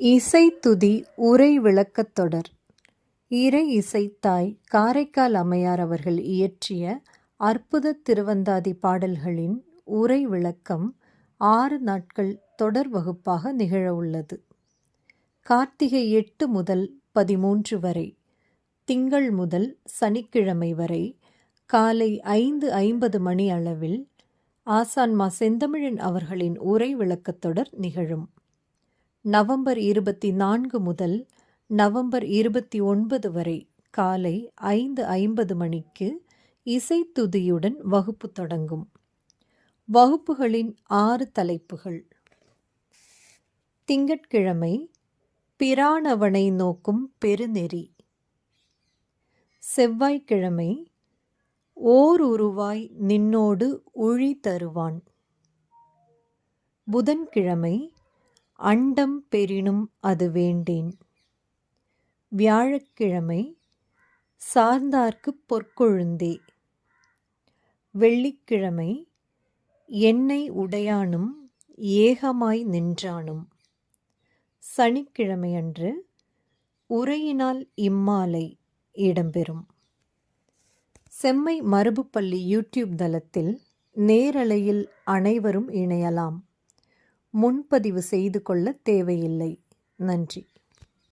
இசைத்துதி உரை விளக்கத் தொடர். இறை இசைத்தாய் காரைக்கால் அம்மையார் அவர்கள் இயற்றிய அற்புதத் திருவந்தாதி பாடல்களின் உரை விளக்கம் ஆறு நாட்கள் தொடர் வகுப்பாக நிகழவுள்ளது கார்த்திகை எட்டு முதல் பதிமூன்று வரை திங்கள் முதல் சனிக்கிழமை வரை காலை ஐந்து ஐம்பது மணி அளவில் ஆசான்மா செந்தமிழன் அவர்களின் உரை விளக்கத் தொடர் நிகழும். நவம்பர் இருபத்தி நான்கு முதல் நவம்பர் இருபத்தி ஒன்பது வரை காலை ஐந்து ஐம்பது மணிக்கு இசைத்துதியுடன் வகுப்பு தொடங்கும். வகுப்புகளின் ஆறு தலைப்புகள். திங்கட்கிழமை பிரானவனை நோக்கும் பெருநெறி. செவ்வாய்க்கிழமை ஓர் உருவாய் நின்னோடு உழி தருவான். புதன்கிழமை அண்டம் பெறினும் அது வேண்டேன். வியாழக்கிழமை சார்ந்தார்க்குப் பொற்கொழுந்தே. வெள்ளிக்கிழமை என்னை உடையானும் ஏகமாய் நின்றானும். சனிக்கிழமையன்று உரையினால் இம்மாலை இடம்பெறும். செம்மை மரபுப்பள்ளி யூடியூப் தளத்தில் நேரலையில் அனைவரும் இணையலாம். முன்பதிவு செய்து கொள்ள தேவையில்லை. நன்றி.